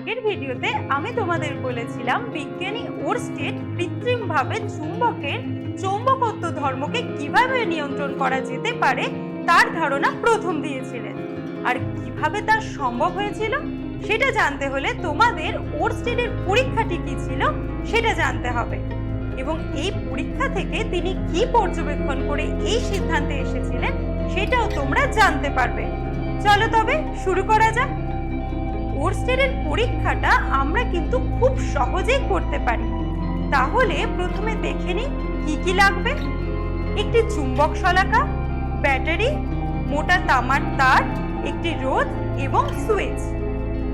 আগের ভিডিওতে আমি তোমাদের বলেছিলাম বিজ্ঞানী ওরস্টেড কৃত্রিমভাবে চুম্বকের চৌম্বকত্ব ধর্মকে কীভাবে নিয়ন্ত্রণ করা যেতে পারে তার ধারণা প্রথম দিয়েছিলেন। আর কীভাবে তা সম্ভব হয়েছিল সেটা জানতে হলে তোমাদের ওরস্টেডের পরীক্ষাটি কি ছিল সেটা জানতে হবে। এবং এই পরীক্ষা থেকে তিনি কি পর্যবেক্ষণ করে এই সিদ্ধান্তে এসেছিলেন সেটাও তোমরা জানতে পারবে। চলো তবে শুরু করা যাক। ওরস্টেডের পরীক্ষাটা আমরা কিন্তু খুব সহজেই করতে পারি। তাহলে প্রথমে দেখে নিই কি কি লাগবে। একটি চুম্বক শলাকা, ব্যাটারি, মোটা তামার তার, একটি রোদ এবং সুইচ।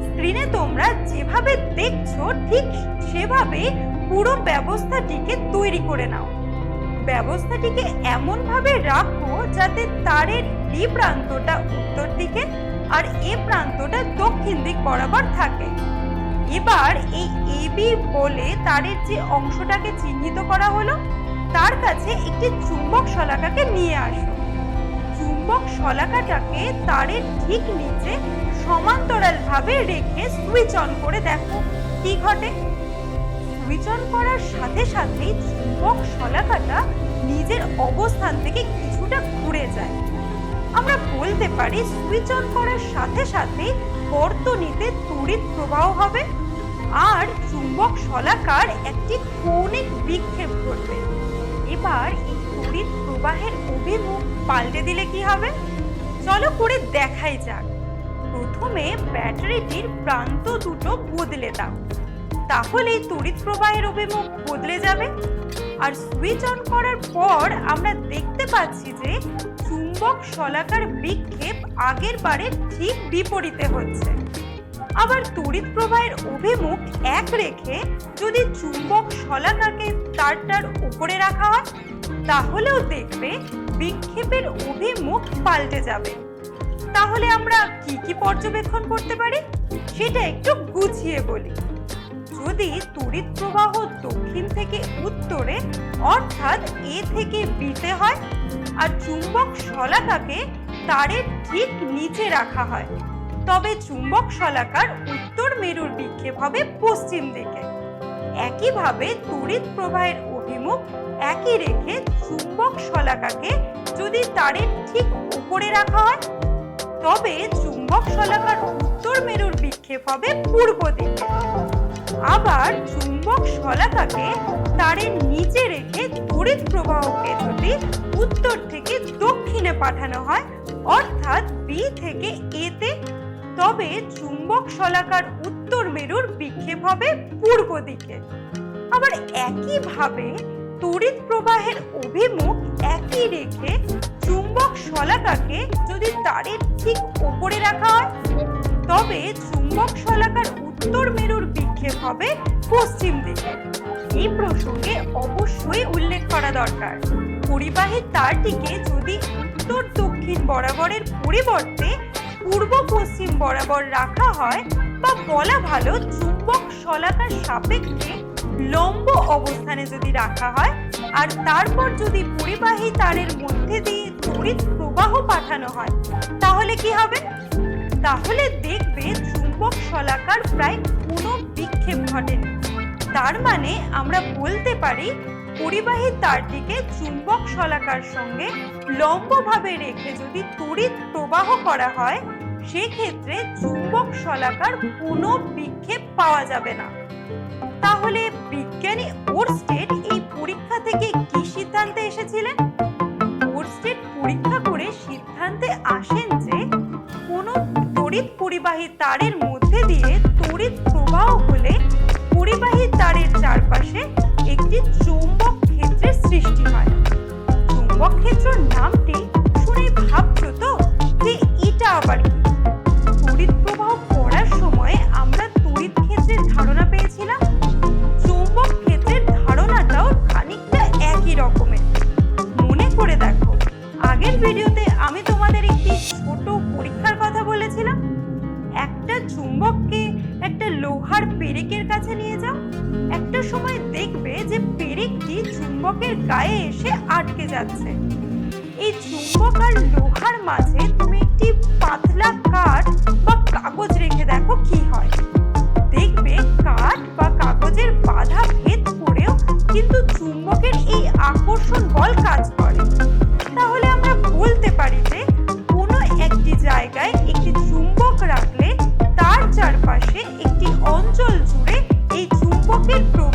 স্ক্রিনে তোমরা যেভাবে দেখছ ঠিক সেভাবে পুরো ব্যবস্থাটিকে তৈরি করে নাও। ব্যবস্থাটিকে এমনভাবে রাখো যাতে তারের ডি প্রান্তটা উত্তর দিকে আর এ প্রান্তটা দক্ষিণ দিক বরাবর থাকে। এবার এই এবি বলে তারের যে অংশটাকে চিহ্নিত করা হলো, তার কাছে একটি চুম্বক শলাকাকে নিয়ে আসো। চুম্বক শলাকাটাকে তারের ঠিক নিচে সমান্তরালভাবে রেখে সুইচ অন করে দেখো, কি ঘটে? সুইচ অন করার সাথে সাথেই চুম্বক শলাকাটা নিজের অবস্থান থেকে কিছুটা ঘুরে যায়। আমরা বলতে পারি সুইচ অন করার সাথে সাথে বর্তনীতে তড়িৎ প্রবাহ হবে। আর চুম্বক শলাকার একটি কৌণিক বিক্ষেপ ঘটবে। এবার এই তড়িৎ প্রবাহের অভিমুখ পাল্টে দিলে কি হবে? চলো করে দেখাই যাক। প্রথমে ব্যাটারিটির প্রান্ত দুটো বদলে দাও। তাহলে তড়িৎ প্রবাহের অভিমুখ বদলে যাবে। আর সুইচ অন করার পর আমরা দেখতে পাচ্ছি যে চুম্বক শলাকার বিক্ষেপ আগের বারের ঠিক বিপরীতে হচ্ছে। আবার তড়িৎ প্রবাহের অভিমুখ এক রেখে যদি চুম্বক শলাকাকে তারটার উপরে রাখা হয়, তাহলেও দেখবে বিক্ষেপের অভিমুখ পাল্টে যাবে। তাহলে আমরা কি কি পর্যবেক্ষণ করতে পারি? সেটা একটু গুছিয়ে বলি। যদি তড়িৎ প্রবাহ দক্ষিণ থেকে উত্তরে, অর্থাৎ এ থেকে বিতে হয়, আর চুম্বক শলাকাকে তারের ঠিক নিচে রাখা হয়, তবে চুম্বক শলাকার উত্তর মেরুর বিক্ষেপ হবে পশ্চিম দিকে। একইভাবে তড়িৎ প্রবাহের অভিমুখ একই রেখে চুম্বক শলাকাকে যদি তারের ঠিক উপরে রাখা হয়, তবে চুম্বক শলাকার উত্তর মেরুর বিক্ষেপ হবে পূর্ব দিকে। আবার চুম্বক শলাকাকে তারের নিচে রেখে তড়িৎ প্রবাহকে যদি উত্তর থেকে দক্ষিণে পাঠানো হয়, অর্থাৎ বি থেকে এতে তবে চুম্বক শলাকার উত্তর মেরুর বিক্ষেপ হবে পূর্ব দিকে। আবার একইভাবে তড়িৎ প্রবাহের অভিমুখ একই রেখে চুম্বক শলাকাকে যদি তারের ঠিক উপরে রাখা হয়, তবে চুম্বক শলাকার উত্তর মেরুর বিক্ষেপ হবে পশ্চিম দিকে। এই প্রসঙ্গে অবশ্যই উল্লেখ করা দরকার। পরিবাহী তারটিকে যদি উত্তর দক্ষিণ বরাবরের পরিবর্তে পূর্ব পশ্চিম বরাবর রাখা হয় বা বলা ভালো চুম্বক শলাকার সাপেক্ষে লম্ব অবস্থানে যদি রাখা হয় আর তারপর যদি পরিবাহী তারের মধ্যে দিয়ে তড়িৎ প্রবাহ পাঠানো হয়, তাহলে কি হবে? তাহলে দেখবে চুম্বক শলাকার প্রায় কোনো বিক্ষেপ ঘটেনি। তার মানে আমরা বলতে পারি পরিবাহী তারটিকে চুম্বক শলাকার সঙ্গে লম্বভাবে রেখে যদি তড়িৎ প্রবাহ করা হয়, সেক্ষেত্রে চুম্বক শলাকার কোনো বিক্ষেপ পাওয়া যাবে না। তাহলে বিজ্ঞানী ওরস্টেড এই পরীক্ষা থেকে কি সিদ্ধান্তে এসেছিলেন? ওরস্টেড পরীক্ষা করে সিদ্ধান্তে আসেন যে কোনো তড়িৎ পরিবাহী তারের দেখবে যে পেরেকটি চুম্বকের গায়ে এসে আটকে যাচ্ছে। এই চুম্বক আর লোহার মাঝে তুমি একটি পাতলা কাঠ বা কাগজ রেখে দেখো কি হয়। দেখবে কাঠ বা কাগজের বাধা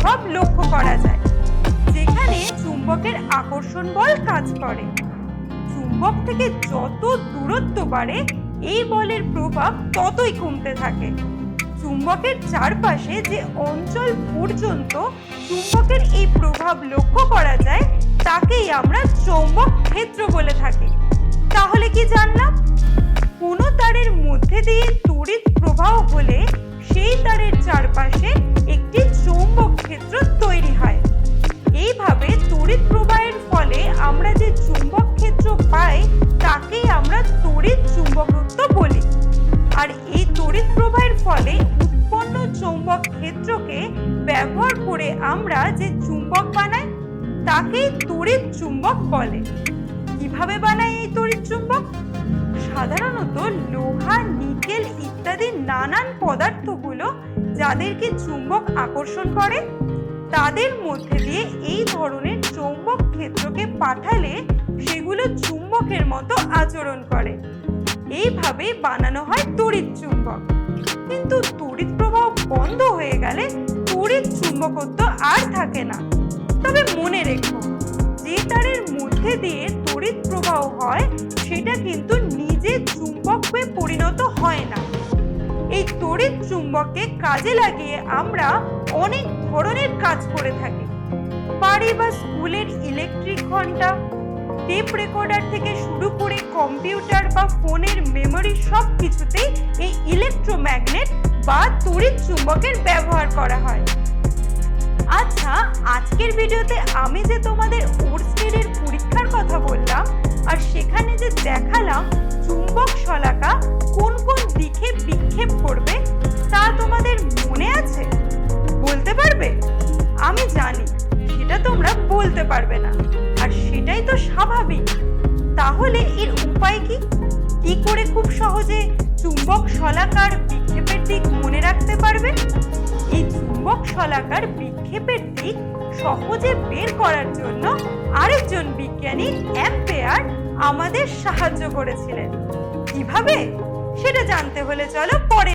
প্রভাব লক্ষ্য করা যায়। যেখানে চুম্বকের আকর্ষণ বল কাজ করে। চুম্বক থেকে যত দূরত্ব বাড়ে, এই বলের প্রভাব ততই কমতে থাকে। চুম্বকের চারপাশে যে অঞ্চল পর্যন্ত চুম্বকের এই প্রভাব লক্ষ্য করা যায়, তাকেই আমরা চৌম্বক ক্ষেত্র বলে থাকি। তাহলে কি জানলাম? কোনো তারের মধ্যে দিয়ে তড়িৎ প্রবাহ হলে সেই তারের চারপাশে একটি ব্যবহার করে আমরা যে চুম্বক বানাই, তাকেই তড়িৎ চুম্বক বলে। কীভাবে বানায় এই তড়িৎ চুম্বক? সাধারণত লোহা, নিকেল ইত্যাদি নানান পদার্থগুলো যাদেরকে চুম্বক আকর্ষণ করে, তাদের মধ্যে দিয়ে এই ধরনের চৌম্বক ক্ষেত্রকে পাঠালে সেগুলো চুম্বকের মতো আচরণ করে। এইভাবে বানানো হয় তড়িৎ চুম্বক। কিন্তু তড়িৎ প্রবাহ বন্ধ হয়ে গেলে তড়িৎ চুম্বকত্ব আর থাকে না। তবে মনে রেখো, যে তারের মধ্যে দিয়ে তড়িৎ প্রবাহ হয়, সেটা কিন্তু নিজে চুম্বক হয়ে পরিণত হয় না। এই তড়িৎ চুম্বককে কাজে লাগিয়ে আমরা অনেক ধরনের কাজ করে থাকি। বাড়ি বা স্কুলের ইলেকট্রিক ঘণ্টা, টেপ রেকর্ডার থেকে শুরু করে কম্পিউটার বা ফোনের মেমরি সব কিছুতেই এই ইলেকট্রোম্যাগনেট বা তড়িৎ চুম্বকের ব্যবহার করা হয়। আচ্ছা আজকের ভিডিওতে আমি যে তোমাদের ওরস্টেডের পরীক্ষার কথা বললাম, আর সেখানে যে দেখালাম চুম্বক শলাকা কোন কোন দিকে বিক্ষেপ করবে, তা তোমাদের মনে আছে? বলতে পারবে? আমি জানি, সেটা তোমরা বলতে পারবে না। আর সেটাই তো স্বাভাবিক। তাহলে এর উপায় কি? কি করে খুব সহজে চুম্বক শলাকার রাখতে এই চুম্বক শলাকার বিক্ষেপের দিক সহজে বের করার জন্য আরেকজন বিজ্ঞানী অ্যাম্পেয়ার আমাদের সাহায্য করেছিলেন। কীভাবে? সেটা জানতে হলে চলো পরে